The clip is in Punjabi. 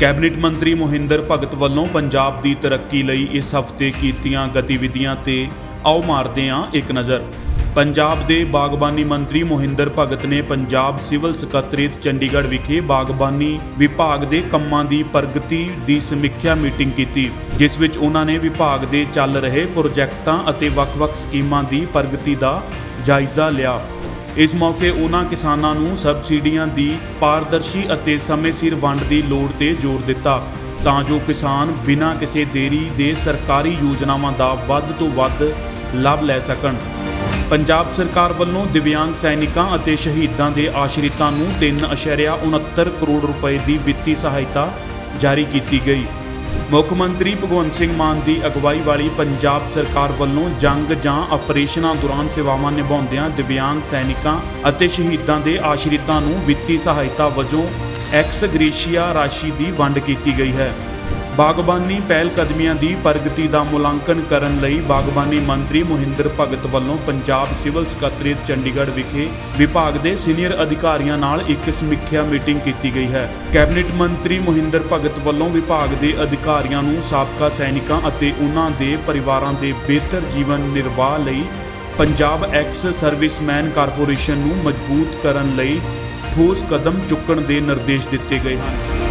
ਕੈਬਨਿਟ ਮੰਤਰੀ ਮੋਹਿੰਦਰ ਭਗਤ ਵੱਲੋਂ ਪੰਜਾਬ ਦੀ ਤਰੱਕੀ ਲਈ ਇਸ ਹਫ਼ਤੇ ਕੀਤੀਆਂ ਗਤੀਵਿਧੀਆਂ ਤੇ ਆਓ ਮਾਰਦੇ ਹਾਂ ਇੱਕ ਨਜ਼ਰ। ਪੰਜਾਬ ਦੇ ਬਾਗਬਾਨੀ ਮੰਤਰੀ ਮੋਹਿੰਦਰ ਭਗਤ ਨੇ ਪੰਜਾਬ ਸਿਵਲ ਸਕੱਤਰੇਤ ਚੰਡੀਗੜ੍ਹ ਵਿਖੇ ਬਾਗਬਾਨੀ ਵਿਭਾਗ ਦੇ ਕੰਮਾਂ ਦੀ ਪ੍ਰਗਤੀ ਦੀ ਸਮੀਖਿਆ ਮੀਟਿੰਗ ਕੀਤੀ, ਜਿਸ ਵਿੱਚ ਉਹਨਾਂ ਨੇ ਵਿਭਾਗ ਦੇ ਚੱਲ ਰਹੇ ਪ੍ਰੋਜੈਕਟਾਂ ਅਤੇ ਵੱਖ-ਵੱਖ ਸਕੀਮਾਂ ਦੀ ਪ੍ਰਗਤੀ ਦਾ ਜਾਇਜ਼ਾ ਲਿਆ। ਇਸ ਮੌਕੇ ਉਹਨਾਂ ਕਿਸਾਨਾਂ ਨੂੰ ਸਬਸਿਡੀਆਂ ਦੀ ਪਾਰਦਰਸ਼ੀ ਅਤੇ ਸਮੇਂ ਸਿਰ ਵੰਡ ਦੀ ਲੋੜ ਤੇ ਜ਼ੋਰ ਦਿੱਤਾ। ਤਾਂ ਜੋ ਕਿਸਾਨ ਬਿਨਾਂ ਕਿਸੇ ਦੇਰੀ ਦੇ ਸਰਕਾਰੀ ਯੋਜਨਾਵਾਂ ਦਾ ਵੱਧ ਤੋਂ ਵੱਧ ਲਾਭ ਲੈ ਸਕਣ। ਪੰਜਾਬ ਸਰਕਾਰ ਵੱਲੋਂ ਦਿਵਿਆਂਗ ਸੈਨਿਕਾਂ ਅਤੇ ਸ਼ਹੀਦਾਂ ਦੇ ਆਸ਼ਰਿਤਾਂ ਨੂੰ 3.69 ਕਰੋੜ ਰੁਪਏ ਦੀ ਵਿੱਤੀ ਸਹਾਇਤਾ ਜਾਰੀ ਕੀਤੀ ਗਈ। ਮੁੱਖ ਮੰਤਰੀ ਭਗਵੰਤ ਸਿੰਘ ਮਾਨ ਦੀ ਅਗਵਾਈ ਵਾਲੀ ਪੰਜਾਬ ਸਰਕਾਰ ਵੱਲੋਂ ਜੰਗ ਜਾਂ ਆਪਰੇਸ਼ਨਾਂ ਦੌਰਾਨ ਸੇਵਾਵਾਂ ਨਿਭਾਉਂਦਿਆਂ ਦਿਵਿਆਂਗ ਸੈਨਿਕਾਂ ਅਤੇ ਸ਼ਹੀਦਾਂ ਦੇ ਆਸ਼ਰਿਤਾਂ ਨੂੰ ਵਿੱਤੀ ਸਹਾਇਤਾ ਵਜੋਂ ਐਕਸ ਗ੍ਰੇਸ਼ੀਆ ਰਾਸ਼ੀ ਦੀ ਵੰਡ ਕੀਤੀ ਗਈ ਹੈ। ਬਾਗਬਾਨੀ ਪਹਿਲ ਕਦਮੀਆਂ ਦੀ ਪ੍ਰਗਤੀ ਦਾ ਮੁਲਾਂਕਣ ਕਰਨ ਲਈ ਬਾਗਬਾਨੀ ਮੰਤਰੀ ਮੋਹਿੰਦਰ ਭਗਤ ਵੱਲੋਂ ਪੰਜਾਬ ਸਿਵਲ ਸਕੱਤਰੇਤ ਚੰਡੀਗੜ੍ਹ ਵਿਖੇ ਵਿਭਾਗ ਦੇ ਸੀਨੀਅਰ ਅਧਿਕਾਰੀਆਂ ਨਾਲ ਇੱਕ ਸਮੀਖਿਆ ਮੀਟਿੰਗ ਕੀਤੀ ਗਈ ਹੈ। ਕੈਬਨਿਟ ਮੰਤਰੀ ਮੋਹਿੰਦਰ ਭਗਤ ਵੱਲੋਂ ਵਿਭਾਗ ਦੇ ਅਧਿਕਾਰੀਆਂ ਨੂੰ ਸਾਬਕਾ ਸੈਨਿਕਾਂ ਅਤੇ ਉਹਨਾਂ ਦੇ ਪਰਿਵਾਰਾਂ ਦੇ ਬਿਹਤਰ ਜੀਵਨ ਨਿਰਵਾਹ ਲਈ ਪੰਜਾਬ ਐਕਸ ਸਰਵਿਸਮੈਨ ਕਾਰਪੋਰੇਸ਼ਨ ਨੂੰ ਮਜ਼ਬੂਤ ਕਰਨ ਲਈ ਠੋਸ ਕਦਮ ਚੁੱਕਣ ਦੇ ਨਿਰਦੇਸ਼ ਦਿੱਤੇ ਗਏ ਹਨ।